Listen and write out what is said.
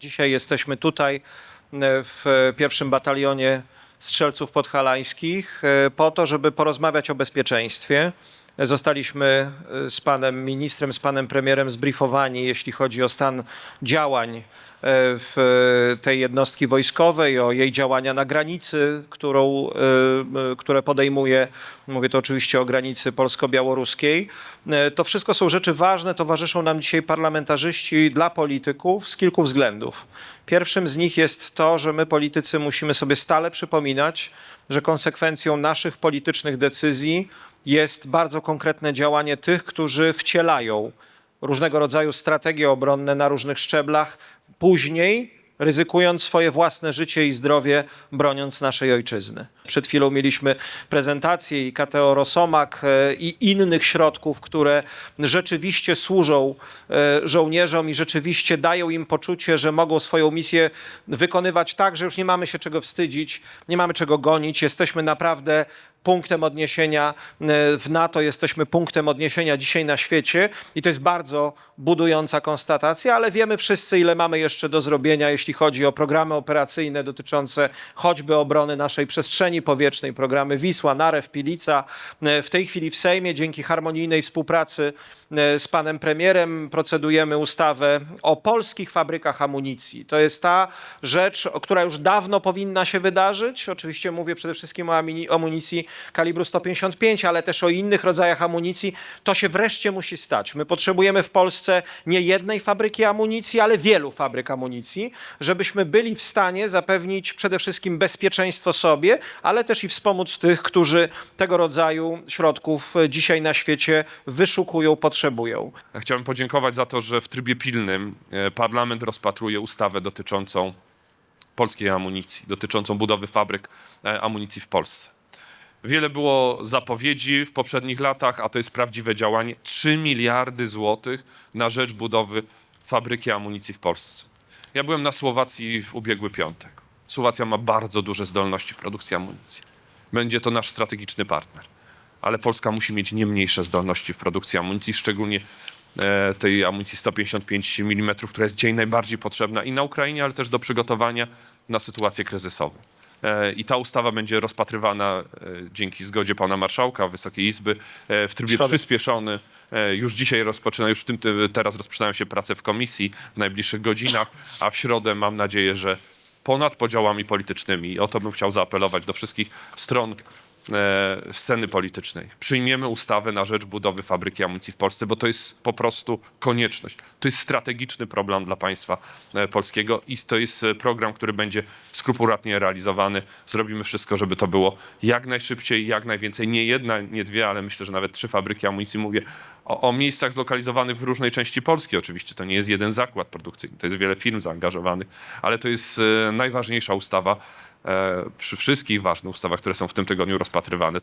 Dzisiaj jesteśmy tutaj e, w pierwszym batalionie strzelców podhalańskich e, po to, żeby porozmawiać o bezpieczeństwie. Zostaliśmy e, z panem ministrem, z panem premierem zbriefowani, jeśli chodzi o stan działań e, w tej jednostki wojskowej, o jej działania na granicy, którą, e, e, które podejmuje. Mówię to oczywiście o granicy polsko-białoruskiej. E, To wszystko są rzeczy ważne, towarzyszą nam dzisiaj parlamentarzyści dla polityków z kilku względów. Pierwszym z nich jest to, że my politycy musimy sobie stale przypominać, że konsekwencją naszych politycznych decyzji jest bardzo konkretne działanie tych, którzy wcielają różnego rodzaju strategie obronne na różnych szczeblach, później ryzykując swoje własne życie i zdrowie, broniąc naszej ojczyzny. Przed chwilą mieliśmy prezentację i KTO Rosomak e, i innych środków, które rzeczywiście służą e, żołnierzom i rzeczywiście dają im poczucie, że mogą swoją misję wykonywać tak, że już nie mamy się czego wstydzić, nie mamy czego gonić. Jesteśmy naprawdę punktem odniesienia e, w NATO, jesteśmy punktem odniesienia dzisiaj na świecie i to jest bardzo budująca konstatacja, ale wiemy wszyscy, ile mamy jeszcze do zrobienia, jeśli chodzi o programy operacyjne dotyczące choćby obrony naszej przestrzeni powietrznej, programy Wisła, Narew, Pilica. E, W tej chwili w Sejmie, dzięki harmonijnej współpracy e, z panem premierem, procedujemy ustawę o polskich fabrykach amunicji. To jest ta rzecz, która już dawno powinna się wydarzyć. Oczywiście mówię przede wszystkim o amunicji kalibru 155, ale też o innych rodzajach amunicji. To się wreszcie musi stać. My potrzebujemy w Polsce nie jednej fabryki amunicji, ale wielu fabryk amunicji, żebyśmy byli w stanie zapewnić przede wszystkim bezpieczeństwo sobie, ale też i wspomóc tych, którzy tego rodzaju środków dzisiaj na świecie wyszukują, potrzebują. Chciałem podziękować za to, że w trybie pilnym e, parlament rozpatruje ustawę dotyczącą polskiej amunicji, dotyczącą budowy fabryk e, amunicji w Polsce. Wiele było zapowiedzi w poprzednich latach, a to jest prawdziwe działanie. 3 miliardy złotych na rzecz budowy fabryki amunicji w Polsce. Ja byłem na Słowacji w ubiegły piątek. Słowacja ma bardzo duże zdolności w produkcji amunicji. Będzie to nasz strategiczny partner. Ale Polska musi mieć nie mniejsze zdolności w produkcji amunicji, szczególnie e, tej amunicji 155 mm, która jest dzisiaj najbardziej potrzebna i na Ukrainie, ale też do przygotowania na sytuacje kryzysowe. E, I ta ustawa będzie rozpatrywana e, dzięki zgodzie pana marszałka Wysokiej Izby e, w trybie przyspieszony. Już dzisiaj rozpoczyna, już w tym, teraz rozpoczynają się prace w komisji w najbliższych godzinach, a w środę mam nadzieję, że ponad podziałami politycznymi, i o to bym chciał zaapelować do wszystkich stron sceny politycznej. Przyjmiemy ustawę na rzecz budowy fabryki amunicji w Polsce, bo to jest po prostu konieczność. To jest strategiczny problem dla państwa e, polskiego i to jest e, program, który będzie skrupulatnie realizowany. Zrobimy wszystko, żeby to było jak najszybciej, jak najwięcej. Nie jedna, nie dwie, ale myślę, że nawet trzy fabryki amunicji. Mówię o, o miejscach zlokalizowanych w różnej części Polski. Oczywiście to nie jest jeden zakład produkcyjny, to jest wiele firm zaangażowanych, ale to jest e, najważniejsza ustawa e, przy wszystkich ważnych ustawach, które są w tym tygodniu rozpatrywane.